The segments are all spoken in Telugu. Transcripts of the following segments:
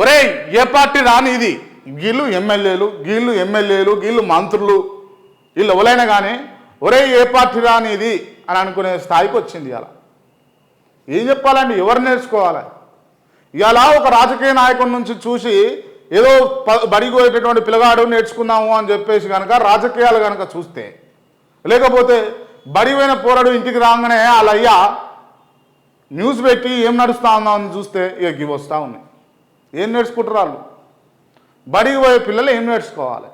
ఒరేయ్ ఏ పార్టీ రాని ఇది? వీళ్ళు ఎమ్మెల్యేలు వీళ్ళు ఎమ్మెల్యేలు వీళ్ళు మంత్రులు వీళ్ళు ఎవరైనా కానీ ఒరే ఏ పార్టీ రాని ఇది? అని అనుకునే స్థాయికి వచ్చింది ఇలా ఏం చెప్పాలండి? ఎవరు నేర్చుకోవాలి? ఇలా ఒక రాజకీయ నాయకుడి నుంచి చూసి ఏదో ప- పిల్లగాడు నేర్చుకుందాము అని చెప్పేసి కనుక రాజకీయాలు కనుక చూస్తే లేకపోతే బడి పోరాడు ఇంటికి రాగానే వాళ్ళ అయ్యా న్యూస్ పెట్టి ఏం నడుస్తా ఉందా అని చూస్తే ఇక ఇవి వస్తూ ఉన్నాయి ఏం నేర్చుకుంటారు వాళ్ళు బడికి పోయే పిల్లలు ఏం నేర్చుకోవాలి?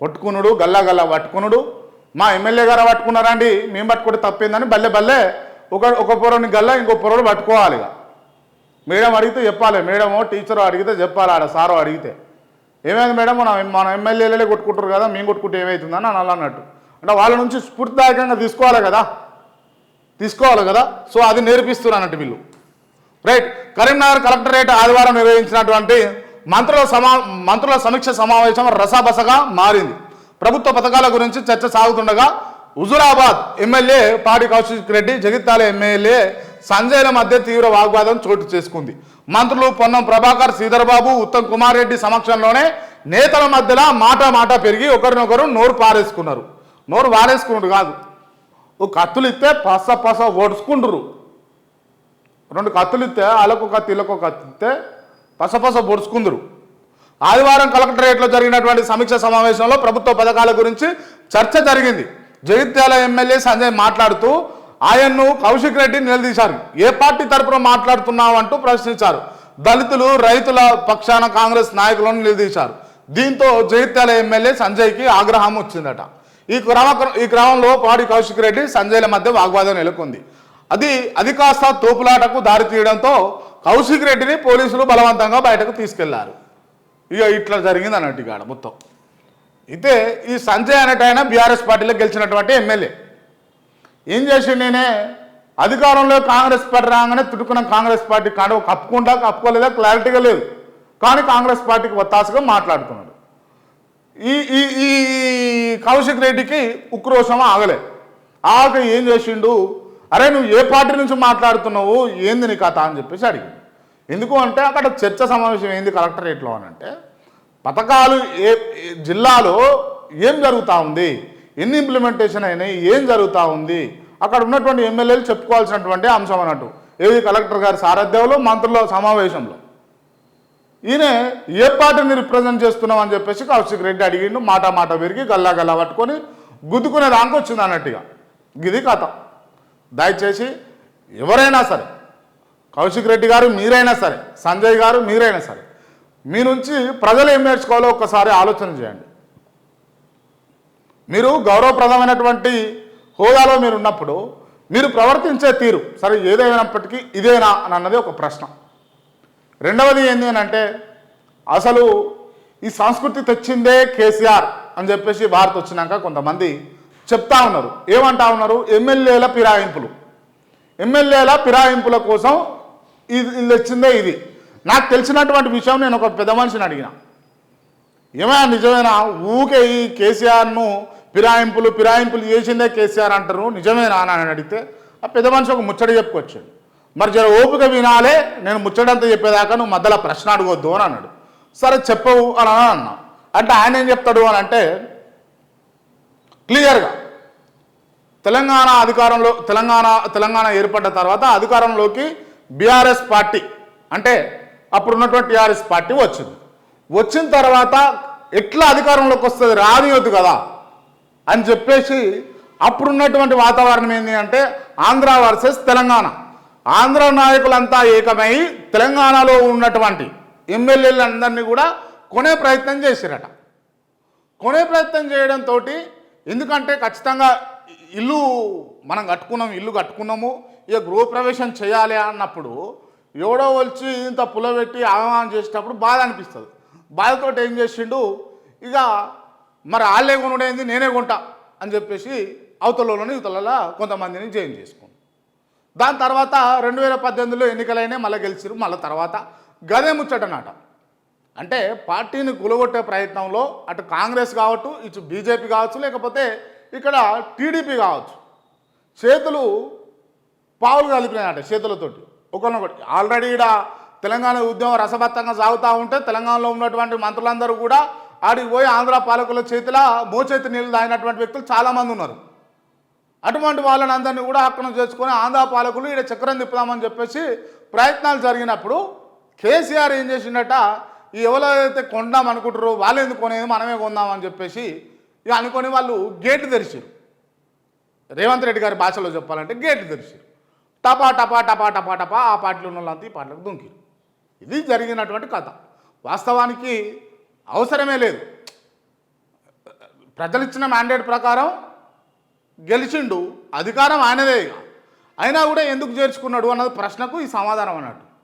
కొట్టుకునుడు గల్లా గల్లా పట్టుకునుడు. మా ఎమ్మెల్యే గారు పట్టుకున్నారండి మేము పట్టుకుంటే తప్పిందని బల్లె బల్లె ఒక ఒక పొరని గల్లా ఇంకో పొరడు పట్టుకోవాలి ఇక. మేడం అడిగితే చెప్పాలి మేడమో టీచరు అడిగితే చెప్పాలి ఆడ సారో అడిగితే. ఏమైంది మేడం మన మన ఎమ్మెల్యేలే కొట్టుకుంటారు కదా మేము కొట్టుకుంటే ఏమవుతుందని అని అలా అన్నట్టు. అంటే వాళ్ళ నుంచి స్ఫూర్తిదాయకంగా తీసుకోవాలి కదా? తీసుకోవాలి కదా? సో అది నేర్పిస్తున్నారు అన్నట్టు వీళ్ళు. రైట్. కరీంనగర్ కలెక్టరేట్ ఆదివారం నిర్వహించినటువంటి మంత్రుల సమా మంత్రుల సమీక్ష సమావేశం రసాబసగా మారింది. ప్రభుత్వ పథకాల గురించి చర్చ సాగుతుండగా హుజురాబాద్ ఎమ్మెల్యే పాడి కౌశిక్ రెడ్డి జగిత్యాల ఎమ్మెల్యే సంజయ్ల మధ్య తీవ్ర వాగ్వాదం చోటు చేసుకుంది. మంత్రులు పొన్నం ప్రభాకర్ శ్రీధర్బాబు ఉత్తమ్ కుమార్ రెడ్డి సమక్షంలోనే నేతల మధ్యలో మాట మాట పెరిగి ఒకరినొకరు నోరు పారేసుకున్నారు. నోరు పారేసుకున్నారు కాదు. ఓ కత్తులు ఇస్తే పస పస ఓడుచుకుంటారు రెండు కత్తులు ఇస్తే వాళ్ళకు కత్తి వీళ్ళకు కత్తి ఇస్తే పసపస పొడుచుకుందరు ఆదివారం కలెక్టరేట్లో జరిగినటువంటి సమీక్ష సమావేశంలో ప్రభుత్వ పథకాల గురించి చర్చ జరిగింది. జగిత్యాల ఎమ్మెల్యే సంజయ్ మాట్లాడుతూ ఆయన్ను కౌశిక్ రెడ్డి నిలదీశారు. ఏ పార్టీ తరపున మాట్లాడుతున్నావు అంటూ ప్రశ్నించారు. దళితులు రైతుల పక్షాన కాంగ్రెస్ నాయకులను నిలదీశారు. దీంతో జగిత్యాల ఎమ్మెల్యే సంజయ్కి ఆగ్రహం వచ్చిందట. ఈ క్రమ ఈ క్రమంలో పాడి కౌశిక్ రెడ్డి సంజయ్ల మధ్య వాగ్వాదం నెలకొంది. అది అది కాస్త తోపులాటకు దారి తీయడంతో కౌశిక్ రెడ్డిని పోలీసులు బలవంతంగా బయటకు తీసుకెళ్ళారు. ఇక ఇట్లా జరిగింది అన్నట్టు ఇక మొత్తం. అయితే ఈ సంజయ్ అనేటైనా బీఆర్ఎస్ పార్టీలో గెలిచినటువంటి ఎమ్మెల్యే. ఏం చేసి నేనే? అధికారంలో కాంగ్రెస్ పార్టీ రాగానే తుడుకున్న కాంగ్రెస్ పార్టీ కాడ కప్పుకుంటా కప్పుకోలేదా? క్లారిటీగా లేదు. కానీ కాంగ్రెస్ పార్టీకి ఒత్తాసగా మాట్లాడుతున్నాడు. ఈ ఈ ఈ కౌశిక్ రెడ్డికి ఉక్రోషం ఆగలే. ఆగ ఏం చేసిండు? అరే నువ్వు ఏ పార్టీ నుంచి మాట్లాడుతున్నావు? ఏంది నీ కథ అని చెప్పేసి అడిగింది. ఎందుకు అంటే అక్కడ చర్చ సమావేశం ఏంది కలెక్టరేట్లో అని అంటే పథకాలు ఏ జిల్లాలో ఏం జరుగుతూ ఉంది? ఎన్ని ఇంప్లిమెంటేషన్ అయినాయి? ఏం జరుగుతూ ఉంది? అక్కడ ఉన్నటువంటి ఎమ్మెల్యేలు చెప్పుకోవాల్సినటువంటి అంశం అన్నట్టు. ఏది కలెక్టర్ గారి సారథ్యంలో మంత్రుల సమావేశంలో. ఈయన ఏ పార్టీని రిప్రజెంట్ చేస్తున్నాం అని చెప్పేసి కౌశిక్ రెడ్డి అడిగిండు. మాట మాట పెరిగి గల్లా గల్లా పట్టుకొని గుద్దుకునే దానికి వచ్చింది అన్నట్టుగా. ఇది కథ. దయచేసి ఎవరైనా సరే కౌశిక్ రెడ్డి గారు మీరైనా సరే సంజయ్ గారు మీరైనా సరే మీ నుంచి ప్రజలు ఏం నేర్చుకోవాలో ఒక్కసారి ఆలోచన చేయండి. మీరు గౌరవప్రదమైనటువంటి హోదాలో మీరు ఉన్నప్పుడు మీరు ప్రవర్తించే తీరు సరే ఏదైనప్పటికీ ఇదేనా అని అన్నది ఒక ప్రశ్న. రెండవది ఏంది అని అంటే అసలు ఈ సంస్కృతి తెచ్చిందే కేసీఆర్ అని చెప్పేసి భారత్ వచ్చినాక కొంతమంది చెప్తా ఉన్నారు. ఏమంటా ఉన్నారు? ఎమ్మెల్యేల ఫిరాయింపులు ఎమ్మెల్యేల ఫిరాయింపుల కోసం ఇది ఇది తెచ్చిందే ఇది. నాకు తెలిసినటువంటి విషయం నేను ఒక పెద్ద మనిషిని అడిగిన. ఏమైనా నిజమేనా? ఊకే ఈ కేసీఆర్ను ఫిరాయింపులు ఫిరాయింపులు చేసిందే కేసీఆర్ అంటారు. నిజమేనా అని అడిగితే ఆ పెద్ద మనిషి ఒక ముచ్చట చెప్పుకొచ్చాడు. మరి జర ఓపిక వినాలే నేను ముచ్చటంతా చెప్పేదాకా నువ్వు మధ్యలో ప్రశ్న అడగొద్దు అని అన్నాడు. సరే చెప్పవు అని అన్నా అంటే ఆయన ఏం చెప్తాడు అని అంటే క్లియర్గా. తెలంగాణ అధికారంలో తెలంగాణ తెలంగాణ ఏర్పడ్డ తర్వాత అధికారంలోకి బీఆర్ఎస్ పార్టీ అంటే అప్పుడున్నటువంటి టీఆర్ఎస్ పార్టీ వచ్చింది. వచ్చిన తర్వాత ఎట్లా అధికారంలోకి వస్తుంది రానియొద్దు కదా అని చెప్పేసి అప్పుడున్నటువంటి వాతావరణం ఏంటి అంటే ఆంధ్ర వర్సెస్ తెలంగాణ. ఆంధ్ర నాయకులంతా ఏకమై తెలంగాణలో ఉన్నటువంటి ఎమ్మెల్యేలందరినీ కూడా కొనే ప్రయత్నం చేసిరట. కొనే ప్రయత్నం చేయడంతో ఎందుకంటే ఖచ్చితంగా ఇల్లు మనం కట్టుకున్నాం ఇల్లు కట్టుకున్నాము ఇక గృహప్రవేశం చేయాలి అన్నప్పుడు ఎవడో వచ్చి ఇంత పులబెట్టి అవమానం చేసేటప్పుడు బాధ అనిపిస్తుంది. బాధతో ఏం చేసిండు? ఇక మరి వాళ్ళే కొనుడైంది నేనే కొంటా అని చెప్పేసి అవతలలోని ఇవతలలో కొంతమందిని జైన్ చేసుకుంది దాని తర్వాత రెండు వేల పద్దెనిమిదిలో ఎన్నికలైనా మళ్ళీ గెలిచిరు మళ్ళీ తర్వాత గదే ముచ్చటనాట. అంటే పార్టీని కూలగొట్టే ప్రయత్నంలో అటు కాంగ్రెస్ కావచ్చు ఇటు బీజేపీ కావచ్చు లేకపోతే ఇక్కడ టీడీపీ కావచ్చు. చేతులు పావులు కలిపినాయట చేతులతోటి. ఒకరినొకటి. ఆల్రెడీ ఈడ తెలంగాణ ఉద్యమం రసభత్తంగా సాగుతూ ఉంటే తెలంగాణలో ఉన్నటువంటి మంత్రులందరూ కూడా ఆడికి పోయి ఆంధ్ర పాలకుల చేతిలో మోచేతి నీళ్ళు తాగినటువంటి వ్యక్తులు చాలామంది ఉన్నారు. అటువంటి వాళ్ళని అందరినీ కూడా ఆక్రమణ చేసుకొని ఆంధ్ర పాలకులు ఇక్కడ చక్రం తిప్పుదామని చెప్పేసి ప్రయత్నాలు జరిగినప్పుడు కేసీఆర్ ఏం చేసిండట? ఈ ఎవరైతే కొందాం అనుకుంటారో వాళ్ళు ఎందుకు కొనేది? మనమే కొందామని చెప్పేసి ఇక అనుకొని వాళ్ళు గేటు తెరిచారు. రేవంత్ రెడ్డి గారి భాషలో చెప్పాలంటే గేటు తెరిచారు. టపా టపా టపా టపా టపా ఆ పార్టీలో ఉన్న వాళ్ళంతా ఈ పార్టీలకు దొంకిరు ఇది జరిగినటువంటి కథ. వాస్తవానికి అవసరమే లేదు. ప్రజలు ఇచ్చిన మ్యాండేట్ ప్రకారం గెలిచిండు అధికారం ఆయనదే ఇక. అయినా కూడా ఎందుకు చేర్చుకున్నాడు అన్నది ప్రశ్నకు ఈ సమాధానం అన్నట్టు.